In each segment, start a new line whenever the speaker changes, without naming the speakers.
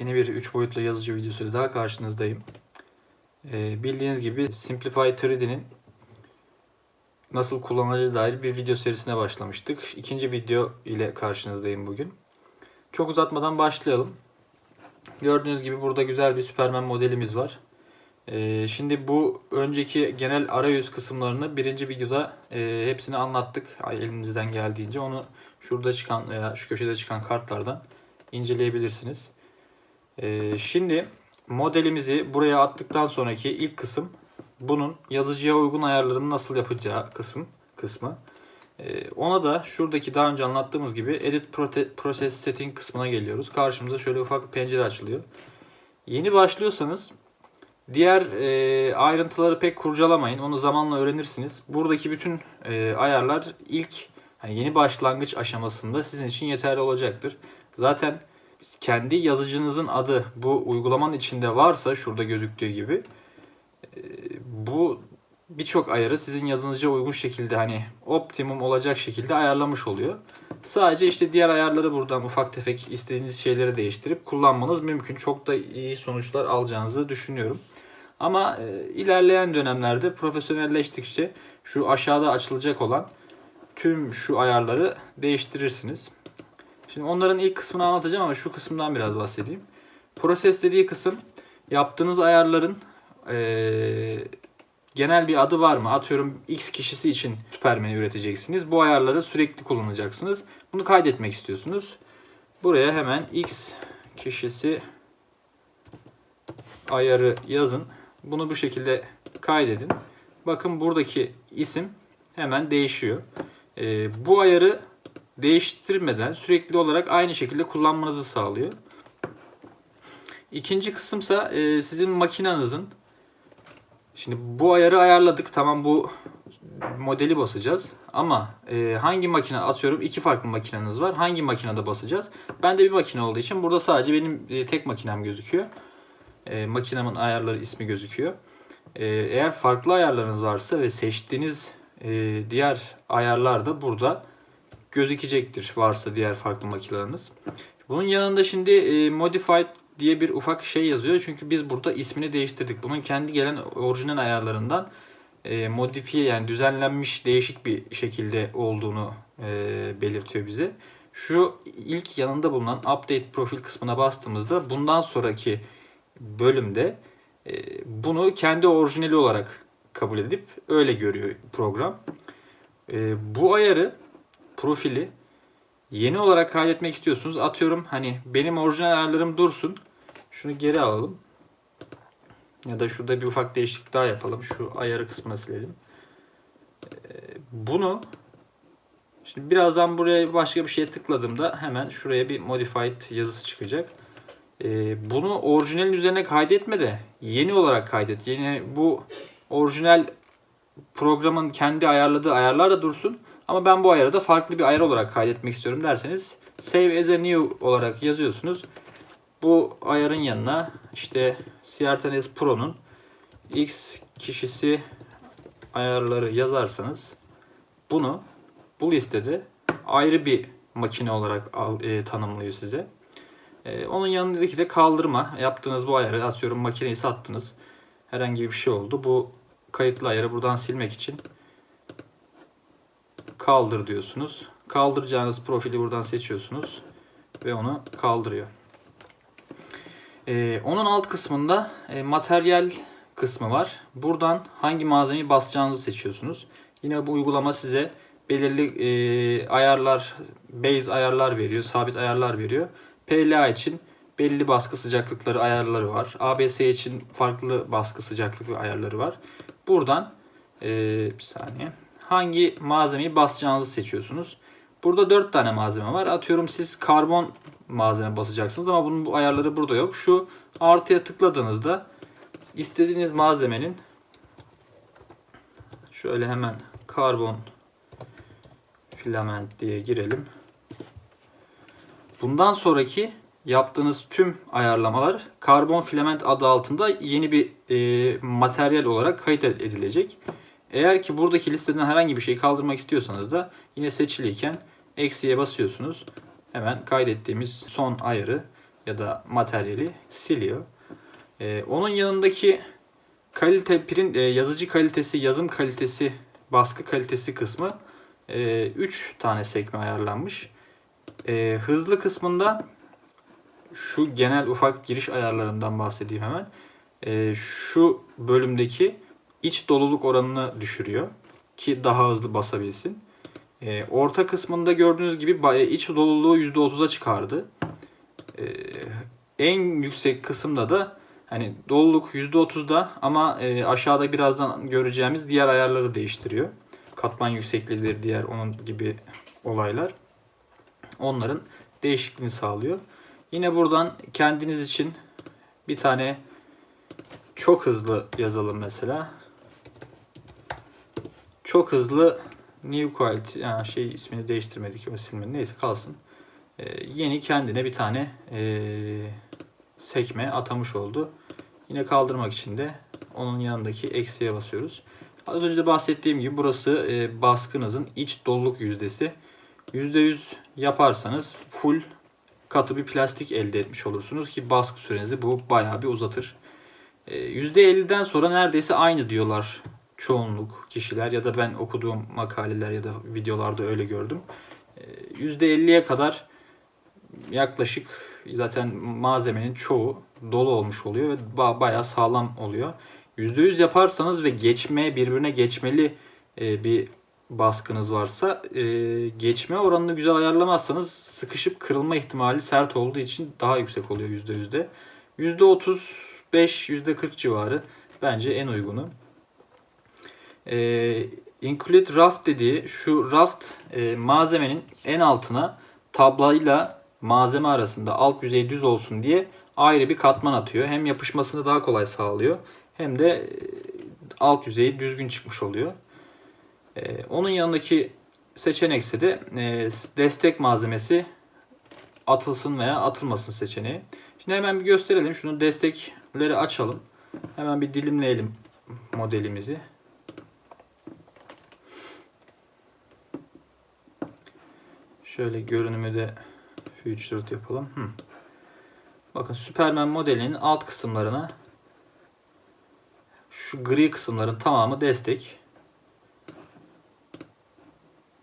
yeni bir 3 boyutlu yazıcı videosuyla daha karşınızdayım. Ee, bildiğiniz gibi Simplify 3D'nin nasıl kullanılacağı dair bir video serisine başlamıştık. İkinci video ile karşınızdayım bugün. Çok uzatmadan başlayalım. Gördüğünüz gibi burada güzel bir Superman modelimiz var. Ee, şimdi bu önceki genel arayüz kısımlarını birinci videoda e, hepsini anlattık elimizden geldiğince. Onu şurada çıkan veya şu köşede çıkan kartlardan inceleyebilirsiniz. Ee, şimdi modelimizi buraya attıktan sonraki ilk kısım bunun yazıcıya uygun ayarlarını nasıl yapacağı kısım kısmı. Ee, ona da şuradaki daha önce anlattığımız gibi Edit Process Setting kısmına geliyoruz. Karşımıza şöyle ufak bir pencere açılıyor. Yeni başlıyorsanız diğer e, ayrıntıları pek kurcalamayın. Onu zamanla öğrenirsiniz. Buradaki bütün e, ayarlar ilk hani yeni başlangıç aşamasında sizin için yeterli olacaktır. Zaten kendi yazıcınızın adı bu uygulamanın içinde varsa şurada gözüktüğü gibi e, bu birçok ayarı sizin yazınıza uygun şekilde hani optimum olacak şekilde ayarlamış oluyor. Sadece işte diğer ayarları buradan ufak tefek istediğiniz şeyleri değiştirip kullanmanız mümkün. Çok da iyi sonuçlar alacağınızı düşünüyorum. Ama e, ilerleyen dönemlerde profesyonelleştikçe şu aşağıda açılacak olan tüm şu ayarları değiştirirsiniz. Şimdi onların ilk kısmını anlatacağım ama şu kısımdan biraz bahsedeyim. Proses dediği kısım yaptığınız ayarların eee, genel bir adı var mı? Atıyorum X kişisi için Superman'i üreteceksiniz. Bu ayarları sürekli kullanacaksınız. Bunu kaydetmek istiyorsunuz. Buraya hemen X kişisi ayarı yazın. Bunu bu şekilde kaydedin. Bakın buradaki isim hemen değişiyor. Ee, bu ayarı değiştirmeden sürekli olarak aynı şekilde kullanmanızı sağlıyor. İkinci kısımsa e, sizin makinenizin Şimdi bu ayarı ayarladık. Tamam bu modeli basacağız. Ama e, hangi makine atıyorum iki farklı makineniz var. Hangi makinede basacağız? Bende bir makine olduğu için burada sadece benim e, tek makinem gözüküyor. E, makinemin ayarları ismi gözüküyor. E, eğer farklı ayarlarınız varsa ve seçtiğiniz e, diğer ayarlar da burada gözükecektir. Varsa diğer farklı makineleriniz. Bunun yanında şimdi e, modified diye bir ufak şey yazıyor. Çünkü biz burada ismini değiştirdik. Bunun kendi gelen orijinal ayarlarından e, modifiye yani düzenlenmiş değişik bir şekilde olduğunu e, belirtiyor bize. Şu ilk yanında bulunan update profil kısmına bastığımızda bundan sonraki bölümde e, bunu kendi orijinali olarak kabul edip öyle görüyor program. Bu ayarı profili yeni olarak kaydetmek istiyorsunuz. Atıyorum hani benim orijinal ayarlarım dursun. Şunu geri alalım. Ya da şurada bir ufak değişiklik daha yapalım. Şu ayarı kısmına silelim. Ee, Bunu şimdi birazdan buraya başka bir şeye tıkladığımda hemen şuraya bir modified yazısı çıkacak. Ee, Bunu orijinalin üzerine kaydetme de yeni olarak kaydet. Yeni bu orijinal programın kendi ayarladığı ayarlar da dursun. Ama ben bu ayarı da farklı bir ayar olarak kaydetmek istiyorum derseniz Save as a new olarak yazıyorsunuz. Bu ayarın yanına işte CRTNS Pro'nun X kişisi ayarları yazarsanız bunu bu listede ayrı bir makine olarak al- e, tanımlıyor size. E, onun yanındaki de kaldırma. Yaptığınız bu ayarı atıyorum makineyi sattınız. Herhangi bir şey oldu. Bu kayıtlı ayarı buradan silmek için kaldır diyorsunuz. Kaldıracağınız profili buradan seçiyorsunuz ve onu kaldırıyor. Ee, onun alt kısmında e, materyal kısmı var. Buradan hangi malzemeyi basacağınızı seçiyorsunuz. Yine bu uygulama size belirli e, ayarlar, base ayarlar veriyor, sabit ayarlar veriyor. PLA için belli baskı sıcaklıkları ayarları var. ABS için farklı baskı sıcaklık ayarları var. Buradan e, bir saniye hangi malzemeyi basacağınızı seçiyorsunuz. Burada 4 tane malzeme var. Atıyorum siz karbon malzeme basacaksınız ama bunun bu ayarları burada yok. Şu artıya tıkladığınızda istediğiniz malzemenin şöyle hemen karbon filament diye girelim. Bundan sonraki yaptığınız tüm ayarlamalar karbon filament adı altında yeni bir e, materyal olarak kayıt edilecek. Eğer ki buradaki listeden herhangi bir şey kaldırmak istiyorsanız da yine seçiliyken eksiye basıyorsunuz. Hemen kaydettiğimiz son ayarı ya da materyali siliyor. Ee, onun yanındaki kalite print e, yazıcı kalitesi, yazım kalitesi, baskı kalitesi kısmı 3 tane sekme ayarlanmış. E, hızlı kısmında şu genel ufak giriş ayarlarından bahsedeyim hemen. E, şu bölümdeki iç doluluk oranını düşürüyor ki daha hızlı basabilsin. E, orta kısmında gördüğünüz gibi bay- iç doluluğu %30'a çıkardı. E, en yüksek kısımda da hani doluluk %30'da ama e, aşağıda birazdan göreceğimiz diğer ayarları değiştiriyor. Katman yüksekliğidir diğer onun gibi olaylar. Onların değişikliğini sağlıyor. Yine buradan kendiniz için bir tane çok hızlı yazalım mesela. Çok hızlı new quality yani şey ismini değiştirmedik o silmenin neyse kalsın. Ee, yeni kendine bir tane ee, sekme atamış oldu. Yine kaldırmak için de onun yanındaki eksiye basıyoruz. Az önce de bahsettiğim gibi burası e, baskınızın iç doluluk yüzdesi. %100 yaparsanız full katı bir plastik elde etmiş olursunuz ki baskı sürenizi bu bayağı bir uzatır. E, %50'den sonra neredeyse aynı diyorlar çoğunluk kişiler ya da ben okuduğum makaleler ya da videolarda öyle gördüm. E, %50'ye kadar yaklaşık zaten malzemenin çoğu dolu olmuş oluyor ve ba- bayağı sağlam oluyor. %100 yaparsanız ve geçme birbirine geçmeli e, bir baskınız varsa e, geçme oranını güzel ayarlamazsanız sıkışıp kırılma ihtimali sert olduğu için daha yüksek oluyor %100'de. %35, %40 civarı bence en uygunu. E, include raft dediği şu raft e, malzemenin en altına tablayla malzeme arasında alt yüzey düz olsun diye ayrı bir katman atıyor. Hem yapışmasını daha kolay sağlıyor hem de e, alt yüzeyi düzgün çıkmış oluyor. E, onun yanındaki seçenekse de e, destek malzemesi atılsın veya atılmasın seçeneği. Şimdi hemen bir gösterelim. Şunu destekleri açalım. Hemen bir dilimleyelim modelimizi. Şöyle görünümü de Future yapalım. Hı. Bakın Superman modelinin alt kısımlarına şu gri kısımların tamamı destek.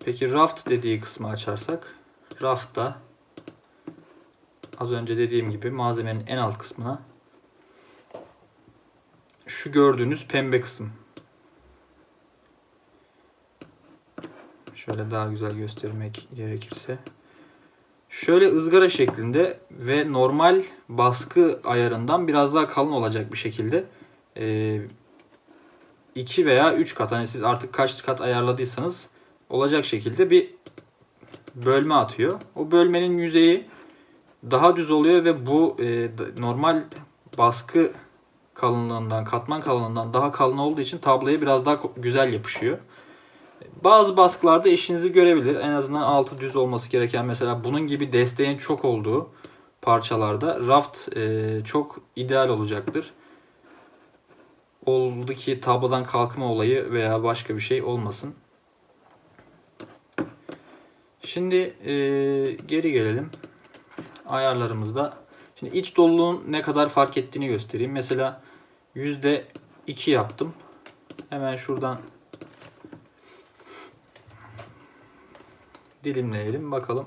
Peki raft dediği kısmı açarsak rafta az önce dediğim gibi malzemenin en alt kısmına şu gördüğünüz pembe kısım. Şöyle daha güzel göstermek gerekirse. Şöyle ızgara şeklinde ve normal baskı ayarından biraz daha kalın olacak bir şekilde 2 veya 3 kat hani siz artık kaç kat ayarladıysanız olacak şekilde bir bölme atıyor. O bölmenin yüzeyi daha düz oluyor ve bu e, normal baskı kalınlığından, katman kalınlığından daha kalın olduğu için tabloya biraz daha güzel yapışıyor. Bazı baskılarda işinizi görebilir. En azından altı düz olması gereken mesela bunun gibi desteğin çok olduğu parçalarda raft e, çok ideal olacaktır. Oldu ki tablodan kalkma olayı veya başka bir şey olmasın. Şimdi e, geri gelelim. Ayarlarımızda. Şimdi iç doluluğun ne kadar fark ettiğini göstereyim. Mesela %2 yaptım. Hemen şuradan dilimleyelim bakalım.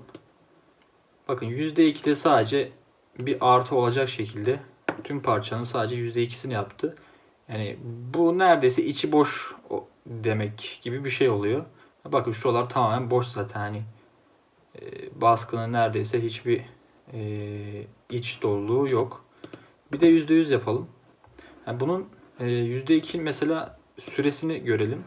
Bakın %2'de sadece bir artı olacak şekilde tüm parçanın sadece %2'sini yaptı. Yani bu neredeyse içi boş demek gibi bir şey oluyor. Bakın şuralar tamamen boş zaten hani e, baskının neredeyse hiçbir e, iç doluluğu yok. Bir de %100 yapalım. Yani bunun e, %2 mesela süresini görelim.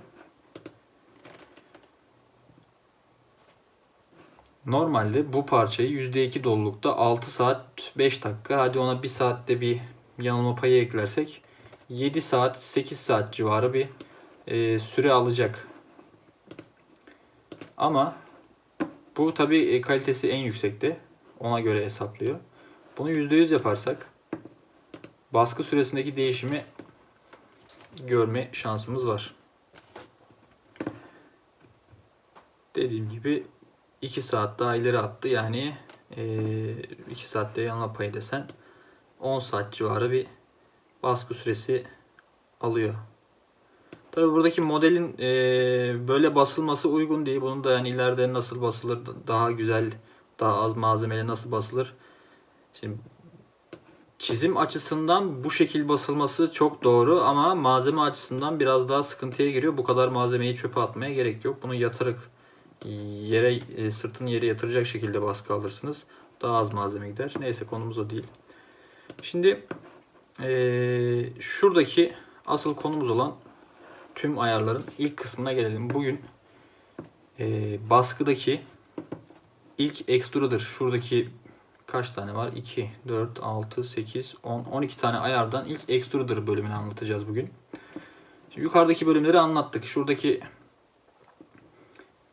Normalde bu parçayı %2 dolulukta 6 saat 5 dakika hadi ona 1 saatte bir yanılma payı eklersek 7 saat 8 saat civarı bir e, süre alacak. Ama bu tabi e, kalitesi en yüksekte. Ona göre hesaplıyor. Bunu %100 yaparsak baskı süresindeki değişimi görme şansımız var. Dediğim gibi 2 saat daha ileri attı. Yani 2 saatte yanma payı desen 10 saat civarı bir baskı süresi alıyor. Tabi buradaki modelin e, böyle basılması uygun değil. Bunun da yani ileride nasıl basılır, daha güzel, daha az malzemeyle nasıl basılır. Şimdi çizim açısından bu şekil basılması çok doğru ama malzeme açısından biraz daha sıkıntıya giriyor. Bu kadar malzemeyi çöpe atmaya gerek yok. Bunu yatarak yere e, sırtını yere yatıracak şekilde baskı alırsınız. Daha az malzeme gider. Neyse konumuz o değil. Şimdi e, şuradaki asıl konumuz olan tüm ayarların ilk kısmına gelelim. Bugün e, baskıdaki ilk extruder şuradaki kaç tane var? 2, 4, 6, 8, 10, 12 tane ayardan ilk extruder bölümünü anlatacağız bugün. Şimdi yukarıdaki bölümleri anlattık. Şuradaki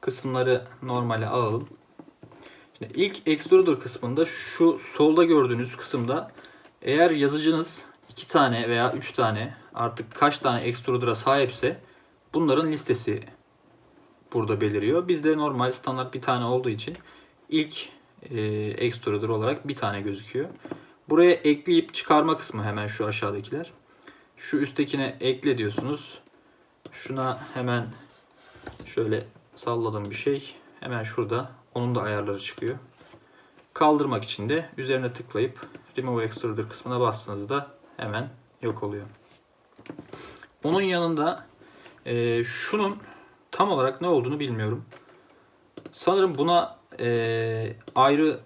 kısımları normale alalım. Şimdi ilk extruder kısmında şu solda gördüğünüz kısımda eğer yazıcınız 2 tane veya 3 tane artık kaç tane extruder'a sahipse bunların listesi burada beliriyor. Bizde normal standart bir tane olduğu için ilk e, extruder olarak bir tane gözüküyor. Buraya ekleyip çıkarma kısmı hemen şu aşağıdakiler. Şu üsttekine ekle diyorsunuz. Şuna hemen şöyle salladım bir şey. Hemen şurada onun da ayarları çıkıyor. Kaldırmak için de üzerine tıklayıp Remove Extruder kısmına bastığınızda hemen yok oluyor. Onun yanında e, şunun tam olarak ne olduğunu bilmiyorum. Sanırım buna e, ayrı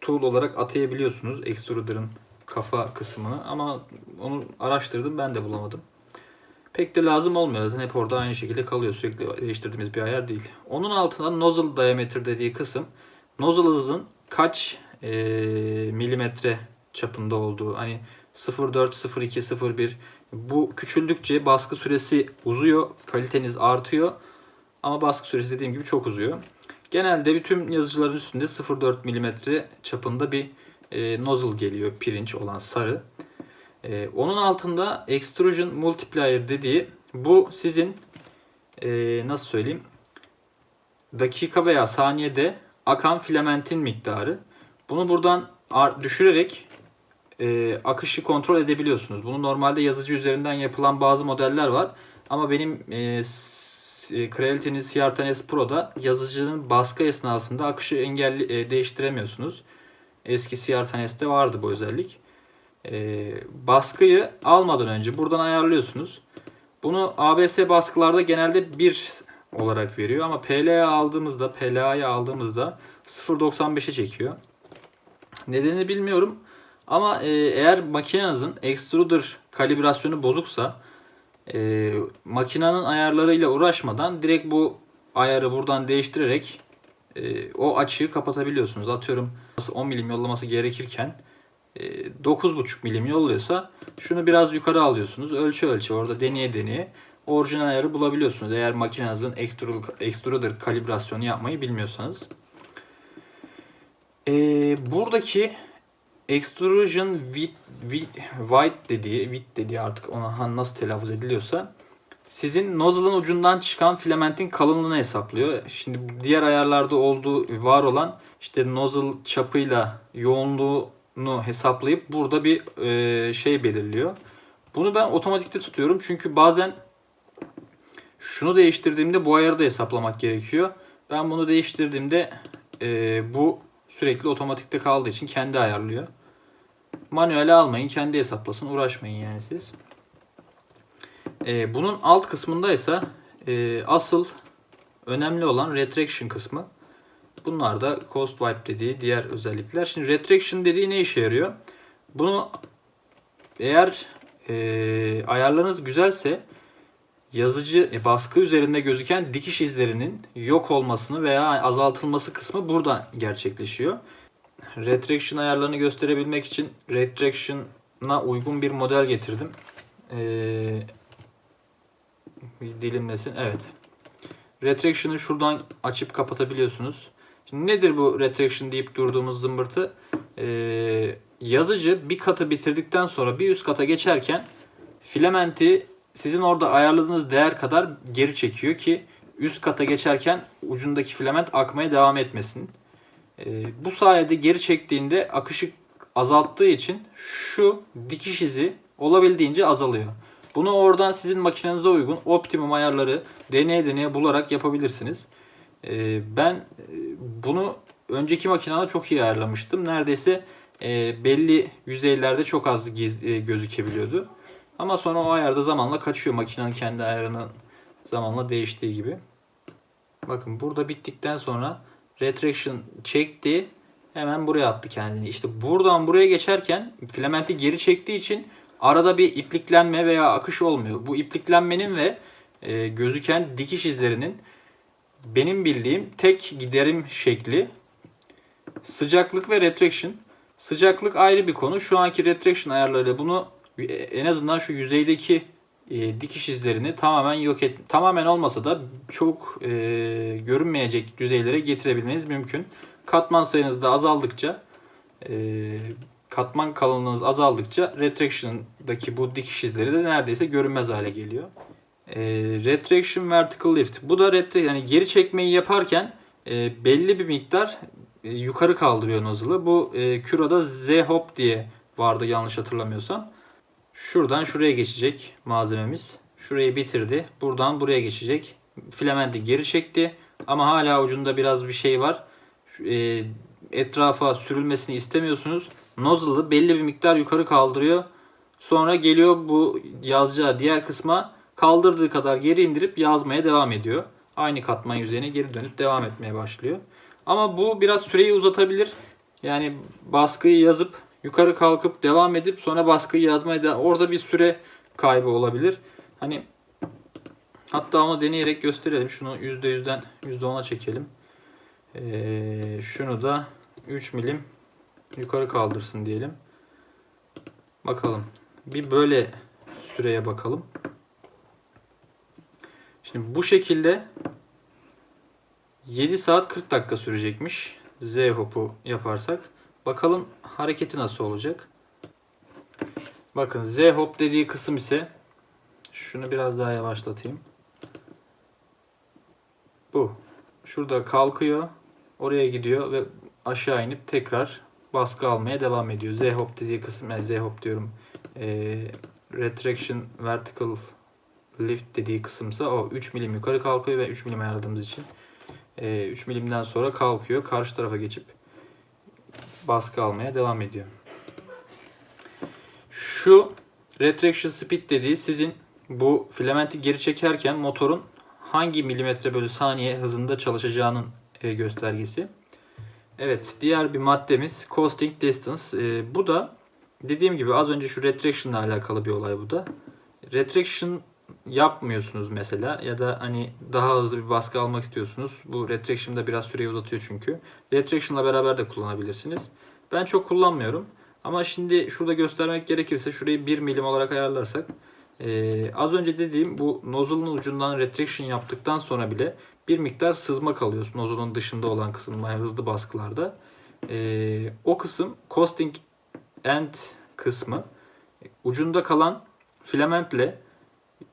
tool olarak atayabiliyorsunuz Extruder'ın kafa kısmını ama onu araştırdım ben de bulamadım. Pek de lazım olmuyor zaten hep orada aynı şekilde kalıyor sürekli değiştirdiğimiz bir ayar değil. Onun altında nozzle diameter dediği kısım nozzle'ınızın kaç e, milimetre çapında olduğu hani 0.4, 0.2, 0.1 bu küçüldükçe baskı süresi uzuyor, kaliteniz artıyor ama baskı süresi dediğim gibi çok uzuyor. Genelde bütün yazıcıların üstünde 0.4 mm çapında bir e, nozzle geliyor pirinç olan sarı. E, onun altında extrusion multiplier dediği bu sizin e, nasıl söyleyeyim dakika veya saniyede akan filamentin miktarı. Bunu buradan düşürerek e, akışı kontrol edebiliyorsunuz. Bunu normalde yazıcı üzerinden yapılan bazı modeller var. Ama benim e, Creality'nin CR10S Pro'da yazıcının baskı esnasında akışı engelli e, değiştiremiyorsunuz. Eski CR10S'te vardı bu özellik. E, baskıyı almadan önce buradan ayarlıyorsunuz. Bunu ABS baskılarda genelde 1 olarak veriyor ama PLA aldığımızda, PLA'yı aldığımızda 0.95'e çekiyor. Nedenini bilmiyorum. Ama e, eğer makinenizin extruder kalibrasyonu bozuksa e, makinenin ayarlarıyla uğraşmadan direkt bu ayarı buradan değiştirerek e, o açığı kapatabiliyorsunuz. Atıyorum 10 milim yollaması gerekirken 9.5 milim yolluyorsa şunu biraz yukarı alıyorsunuz. Ölçü ölçü orada deneye deneye orijinal ayarı bulabiliyorsunuz. Eğer makinenizin extruder kalibrasyonu yapmayı bilmiyorsanız. E, buradaki extrusion with, with, white dediği, with dediği artık ona nasıl telaffuz ediliyorsa sizin nozzle'ın ucundan çıkan filamentin kalınlığını hesaplıyor. Şimdi diğer ayarlarda olduğu var olan işte nozzle çapıyla yoğunluğunu hesaplayıp burada bir e, şey belirliyor. Bunu ben otomatikte tutuyorum çünkü bazen şunu değiştirdiğimde bu ayarı da hesaplamak gerekiyor. Ben bunu değiştirdiğimde e, bu sürekli otomatikte kaldığı için kendi ayarlıyor. Manuel almayın. Kendi hesaplasın. Uğraşmayın yani siz. Ee, bunun alt kısmında ise e, asıl önemli olan retraction kısmı. Bunlar da cost wipe dediği diğer özellikler. Şimdi retraction dediği ne işe yarıyor? Bunu eğer e, ayarlarınız güzelse yazıcı e, baskı üzerinde gözüken dikiş izlerinin yok olmasını veya azaltılması kısmı burada gerçekleşiyor. Retraction ayarlarını gösterebilmek için Retraction'a uygun bir model getirdim. Ee, dilimlesin. Evet. Retraction'ı şuradan açıp kapatabiliyorsunuz. Şimdi nedir bu retraction deyip durduğumuz zımbırtı? Ee, yazıcı bir katı bitirdikten sonra bir üst kata geçerken filamenti sizin orada ayarladığınız değer kadar geri çekiyor ki üst kata geçerken ucundaki filament akmaya devam etmesin. E, bu sayede geri çektiğinde akışı azalttığı için şu dikiş izi olabildiğince azalıyor. Bunu oradan sizin makinenize uygun optimum ayarları deneye deneye bularak yapabilirsiniz. E, ben e, bunu önceki makinede çok iyi ayarlamıştım. Neredeyse e, belli yüzeylerde çok az e, gözükebiliyordu. Ama sonra o ayarda zamanla kaçıyor makinenin kendi ayarının zamanla değiştiği gibi. Bakın burada bittikten sonra retraction çekti. Hemen buraya attı kendini. İşte buradan buraya geçerken filamenti geri çektiği için arada bir ipliklenme veya akış olmuyor. Bu ipliklenmenin ve e, gözüken dikiş izlerinin benim bildiğim tek giderim şekli sıcaklık ve retraction. Sıcaklık ayrı bir konu. Şu anki retraction ayarlarıyla bunu en azından şu yüzeydeki e, dikiş izlerini tamamen yok et tamamen olmasa da çok e, görünmeyecek düzeylere getirebilmeniz mümkün. Katman sayınız da azaldıkça e, katman kalınlığınız azaldıkça retraction'daki bu dikiş izleri de neredeyse görünmez hale geliyor. E, retraction vertical lift. Bu da retre yani geri çekmeyi yaparken e, belli bir miktar e, yukarı kaldırıyor nozzle'ı. Bu e, Curo'da Z-Hop diye vardı yanlış hatırlamıyorsam. Şuradan şuraya geçecek malzememiz. Şurayı bitirdi. Buradan buraya geçecek. Filamenti geri çekti. Ama hala ucunda biraz bir şey var. E, etrafa sürülmesini istemiyorsunuz. Nozzle'ı belli bir miktar yukarı kaldırıyor. Sonra geliyor bu yazacağı diğer kısma kaldırdığı kadar geri indirip yazmaya devam ediyor. Aynı katman yüzeyine geri dönüp devam etmeye başlıyor. Ama bu biraz süreyi uzatabilir. Yani baskıyı yazıp yukarı kalkıp devam edip sonra baskıyı yazmaya da orada bir süre kaybı olabilir. Hani hatta onu deneyerek gösterelim. Şunu %100'den %10'a çekelim. Ee, şunu da 3 milim yukarı kaldırsın diyelim. Bakalım. Bir böyle süreye bakalım. Şimdi bu şekilde 7 saat 40 dakika sürecekmiş. Z hopu yaparsak. Bakalım hareketi nasıl olacak. Bakın Z hop dediği kısım ise şunu biraz daha yavaşlatayım. Bu. Şurada kalkıyor. Oraya gidiyor ve aşağı inip tekrar baskı almaya devam ediyor. Z hop dediği kısım, yani Z hop diyorum. E, retraction vertical lift dediği kısımsa o 3 milim yukarı kalkıyor ve 3 milim ayarladığımız için e, 3 milimden sonra kalkıyor. Karşı tarafa geçip baskı almaya devam ediyor. Şu retraction speed dediği sizin bu filamenti geri çekerken motorun hangi milimetre bölü saniye hızında çalışacağının e, göstergesi. Evet diğer bir maddemiz coasting distance. E, bu da dediğim gibi az önce şu retraction ile alakalı bir olay bu da. Retraction yapmıyorsunuz mesela ya da hani daha hızlı bir baskı almak istiyorsunuz. Bu retraction da biraz süreyi uzatıyor çünkü. Retraction ile beraber de kullanabilirsiniz. Ben çok kullanmıyorum. Ama şimdi şurada göstermek gerekirse şurayı 1 milim olarak ayarlarsak ee, az önce dediğim bu nozzle'ın ucundan retraction yaptıktan sonra bile bir miktar sızma kalıyor nozzle'ın dışında olan kısım yani hızlı baskılarda. Ee, o kısım coasting end kısmı ucunda kalan filamentle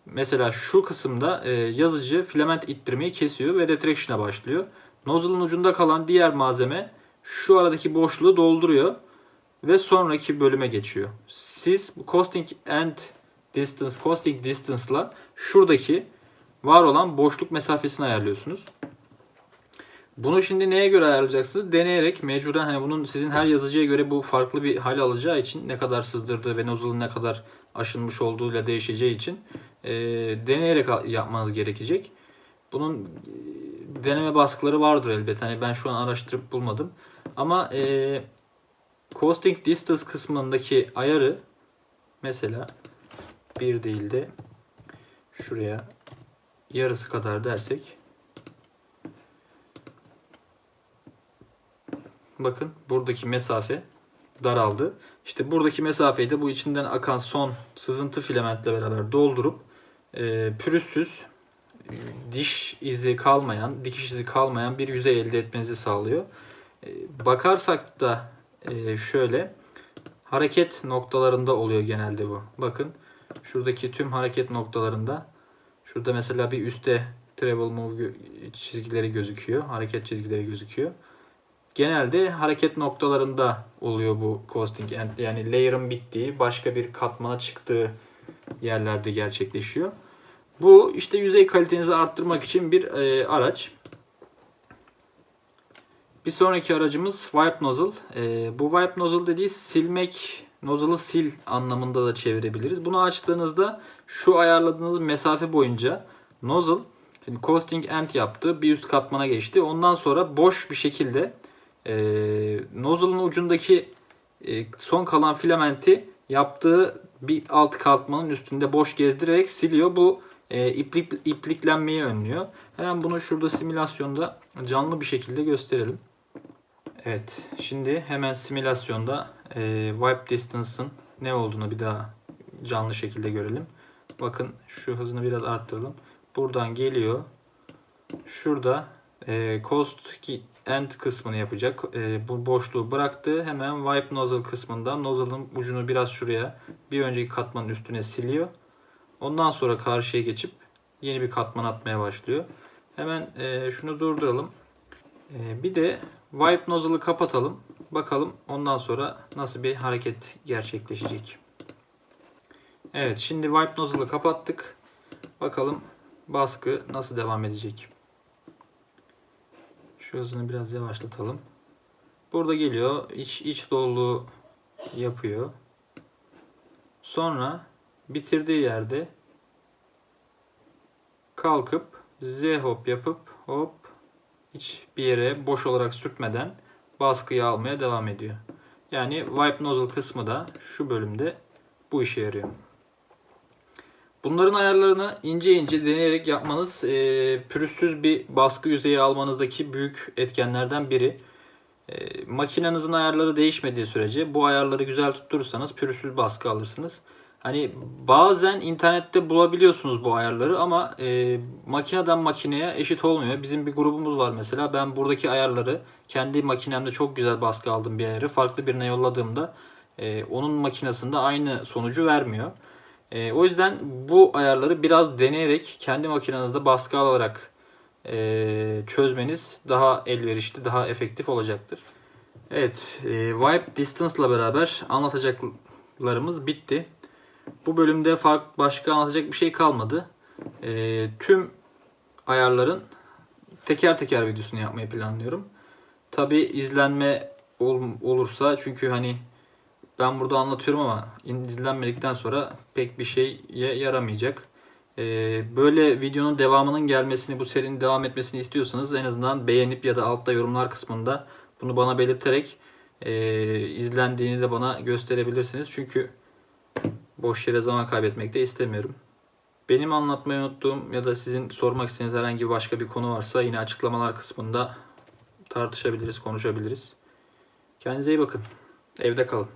mesela şu kısımda e, yazıcı filament ittirmeyi kesiyor ve retraction'a başlıyor. Nozzle'ın ucunda kalan diğer malzeme şu aradaki boşluğu dolduruyor ve sonraki bölüme geçiyor. Siz costing end distance, costing distance'la şuradaki var olan boşluk mesafesini ayarlıyorsunuz. Bunu şimdi neye göre ayarlayacaksınız? Deneyerek mecburen hani bunun sizin her yazıcıya göre bu farklı bir hal alacağı için ne kadar sızdırdığı ve nozzle'ın ne kadar aşınmış olduğuyla değişeceği için e, deneyerek yapmanız gerekecek. Bunun e, deneme baskıları vardır elbet. Hani ben şu an araştırıp bulmadım. Ama e, costing distance kısmındaki ayarı mesela bir değil de şuraya yarısı kadar dersek bakın buradaki mesafe daraldı. İşte buradaki mesafeyi de bu içinden akan son sızıntı filamentle beraber doldurup e, pürüzsüz diş izi kalmayan, dikiş izi kalmayan bir yüzey elde etmenizi sağlıyor. E, bakarsak da e, şöyle hareket noktalarında oluyor genelde bu. Bakın şuradaki tüm hareket noktalarında şurada mesela bir üstte travel move çizgileri gözüküyor. Hareket çizgileri gözüküyor. genelde hareket noktalarında oluyor bu coasting. Yani layer'ın bittiği, başka bir katmana çıktığı yerlerde gerçekleşiyor. Bu işte yüzey kalitenizi arttırmak için bir e, araç. Bir sonraki aracımız Wipe Nozzle. E, bu Wipe Nozzle dediği silmek, nozzle'ı sil anlamında da çevirebiliriz. Bunu açtığınızda şu ayarladığınız mesafe boyunca nozzle şimdi coasting end yaptı. Bir üst katmana geçti. Ondan sonra boş bir şekilde e, nozzle'ın ucundaki e, son kalan filamenti yaptığı bir alt katmanın üstünde boş gezdirerek siliyor. Bu e, iplik, ipliklenmeyi önlüyor. Hemen bunu şurada simülasyonda canlı bir şekilde gösterelim. Evet, şimdi hemen simülasyonda e, wipe distance'ın ne olduğunu bir daha canlı şekilde görelim. Bakın şu hızını biraz arttıralım. Buradan geliyor. Şurada e, coast ki- end kısmını yapacak. E, bu boşluğu bıraktı. Hemen wipe nozzle kısmından nozzle'ın ucunu biraz şuraya bir önceki katmanın üstüne siliyor. Ondan sonra karşıya geçip yeni bir katman atmaya başlıyor. Hemen e, şunu durduralım. E, bir de wipe nozzle'ı kapatalım. Bakalım ondan sonra nasıl bir hareket gerçekleşecek. Evet şimdi wipe nozzle'ı kapattık. Bakalım baskı nasıl devam edecek. Şu hızını biraz yavaşlatalım. Burada geliyor. iç iç doluluğu yapıyor. Sonra bitirdiği yerde kalkıp Z hop yapıp hop hiç bir yere boş olarak sürtmeden baskıyı almaya devam ediyor. Yani wipe nozzle kısmı da şu bölümde bu işe yarıyor. Bunların ayarlarını ince ince deneyerek yapmanız e, pürüzsüz bir baskı yüzeyi almanızdaki büyük etkenlerden biri. E, makinenizin ayarları değişmediği sürece bu ayarları güzel tutturursanız pürüzsüz baskı alırsınız. Hani bazen internette bulabiliyorsunuz bu ayarları ama e, makineden makineye eşit olmuyor. Bizim bir grubumuz var mesela. Ben buradaki ayarları kendi makinemde çok güzel baskı aldım bir ayarı. Farklı birine yolladığımda e, onun makinesinde aynı sonucu vermiyor. E, o yüzden bu ayarları biraz deneyerek kendi makinenizde baskı alarak e, çözmeniz daha elverişli, daha efektif olacaktır. Evet, e, Wipe Distance ile beraber anlatacaklarımız bitti. Bu bölümde fark başka anlatacak bir şey kalmadı. E, tüm ayarların teker teker videosunu yapmayı planlıyorum. Tabi izlenme ol- olursa çünkü hani ben burada anlatıyorum ama izlenmedikten sonra pek bir şeye yaramayacak. Ee, böyle videonun devamının gelmesini, bu serinin devam etmesini istiyorsanız en azından beğenip ya da altta yorumlar kısmında bunu bana belirterek e, izlendiğini de bana gösterebilirsiniz. Çünkü boş yere zaman kaybetmek de istemiyorum. Benim anlatmayı unuttuğum ya da sizin sormak istediğiniz herhangi başka bir konu varsa yine açıklamalar kısmında tartışabiliriz, konuşabiliriz. Kendinize iyi bakın. Evde kalın.